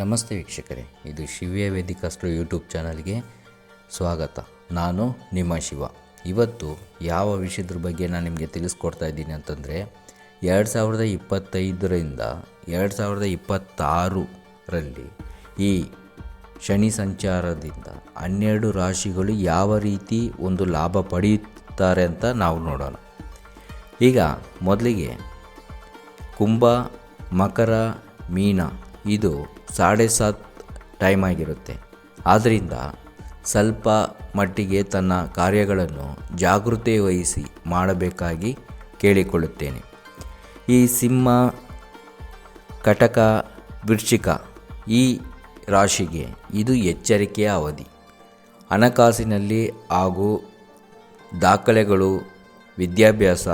ನಮಸ್ತೆ ವೀಕ್ಷಕರೇ, ಇದು ಶಿವ್ಯ ವೇದಿಕಾಸ್ಟ್ರೋ ಯೂಟ್ಯೂಬ್ ಚಾನಲ್ಗೆ ಸ್ವಾಗತ. ನಾನು ನಿಮ್ಮ ಶಿವ. ಇವತ್ತು ಯಾವ ವಿಷಯದ್ರ ಬಗ್ಗೆ ನಾನು ನಿಮಗೆ ತಿಳಿಸ್ಕೊಡ್ತಾ ಇದ್ದೀನಿ ಅಂತಂದರೆ, ಎರಡು ಸಾವಿರದ ಇಪ್ಪತ್ತೈದರಿಂದ ಎರಡು ಸಾವಿರದ ಇಪ್ಪತ್ತಾರರಲ್ಲಿ ಈ ಶನಿ ಸಂಚಾರದಿಂದ ಹನ್ನೆರಡು ರಾಶಿಗಳು ಯಾವ ರೀತಿ ಒಂದು ಲಾಭ ಪಡೆಯುತ್ತಾರೆ ಅಂತ ನಾವು ನೋಡೋಣ. ಈಗ ಮೊದಲಿಗೆ ಕುಂಭ, ಮಕರ, ಮೀನ ಇದು ಸಾಡೆ ಸಾತ್ ಟೈಮ್ ಆಗಿರುತ್ತೆ. ಆದ್ದರಿಂದ ಸ್ವಲ್ಪ ಮಟ್ಟಿಗೆ ತನ್ನ ಕಾರ್ಯಗಳನ್ನು ಜಾಗೃತೆ ವಹಿಸಿ ಮಾಡಬೇಕಾಗಿ ಕೇಳಿಕೊಳ್ಳುತ್ತೇನೆ. ಈ ಸಿಂಹ, ಕಟಕ, ವೃಶ್ಚಿಕ ಈ ರಾಶಿಗೆ ಇದು ಎಚ್ಚರಿಕೆಯ ಅವಧಿ. ಹಣಕಾಸಿನಲ್ಲಿ ಹಾಗೂ ದಾಖಲೆಗಳು, ವಿದ್ಯಾಭ್ಯಾಸ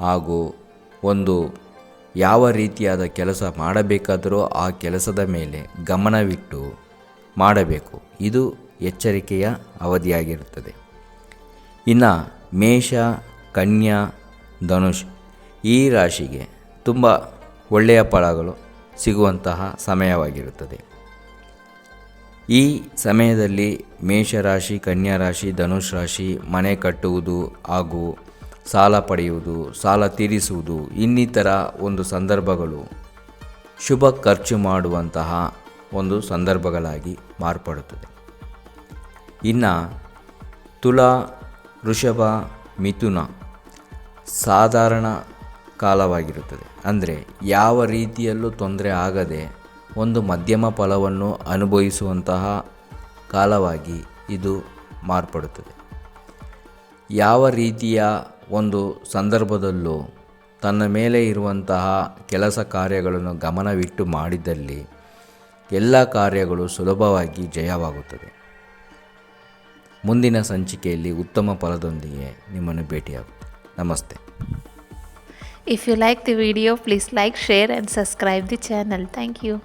ಹಾಗೂ ಒಂದು ಯಾವ ರೀತಿಯಾದ ಕೆಲಸ ಮಾಡಬೇಕಾದರೂ ಆ ಕೆಲಸದ ಮೇಲೆ ಗಮನವಿಟ್ಟು ಮಾಡಬೇಕು. ಇದು ಎಚ್ಚರಿಕೆಯ ಅವಧಿಯಾಗಿರುತ್ತದೆ. ಇನ್ನು ಮೇಷ, ಕನ್ಯಾ, ಧನುಷ್ ಈ ರಾಶಿಗೆ ತುಂಬ ಒಳ್ಳೆಯ ಫಲಗಳು ಸಿಗುವಂತಹ ಸಮಯವಾಗಿರುತ್ತದೆ. ಈ ಸಮಯದಲ್ಲಿ ಮೇಷರಾಶಿ ಕನ್ಯಾ ರಾಶಿ, ಧನುಷ್ ರಾಶಿ ಮನೆ ಕಟ್ಟುವುದು ಹಾಗೂ ಸಾಲ ಪಡೆಯುವುದು, ಸಾಲ ತೀರಿಸುವುದು ಇನ್ನಿತರ ಒಂದು ಸಂದರ್ಭಗಳು. ಶುಭ ಖರ್ಚು ಮಾಡುವಂತಹ ಒಂದು ಸಂದರ್ಭಗಳಾಗಿ ಮಾರ್ಪಡುತ್ತದೆ. ಇನ್ನು ತುಲಾ, ವೃಷಭ, ಮಿಥುನ ಸಾಧಾರಣ ಕಾಲವಾಗಿರುತ್ತದೆ. ಅಂದರೆ ಯಾವ ರೀತಿಯಲ್ಲೂ ತೊಂದರೆ ಆಗದೆ ಒಂದು ಮಧ್ಯಮ ಫಲವನ್ನು ಅನುಭವಿಸುವಂತಹ ಕಾಲವಾಗಿ ಇದು ಮಾರ್ಪಡುತ್ತದೆ. ಯಾವ ರೀತಿಯ ಒಂದು ಸಂದರ್ಭದಲ್ಲೂ ತನ್ನ ಮೇಲೆ ಇರುವಂತಹ ಕೆಲಸ ಕಾರ್ಯಗಳನ್ನು ಗಮನವಿಟ್ಟು ಮಾಡಿದಲ್ಲಿ ಎಲ್ಲ ಕಾರ್ಯಗಳು ಸುಲಭವಾಗಿ ಜಯವಾಗುತ್ತದೆ. ಮುಂದಿನ ಸಂಚಿಕೆಯಲ್ಲಿ ಉತ್ತಮ ಫಲದೊಂದಿಗೆ ನಿಮ್ಮನ್ನು ಭೇಟಿಯಾಗುತ್ತೆ ನಮಸ್ತೆ. If you like the video please like share and subscribe the channel thank you.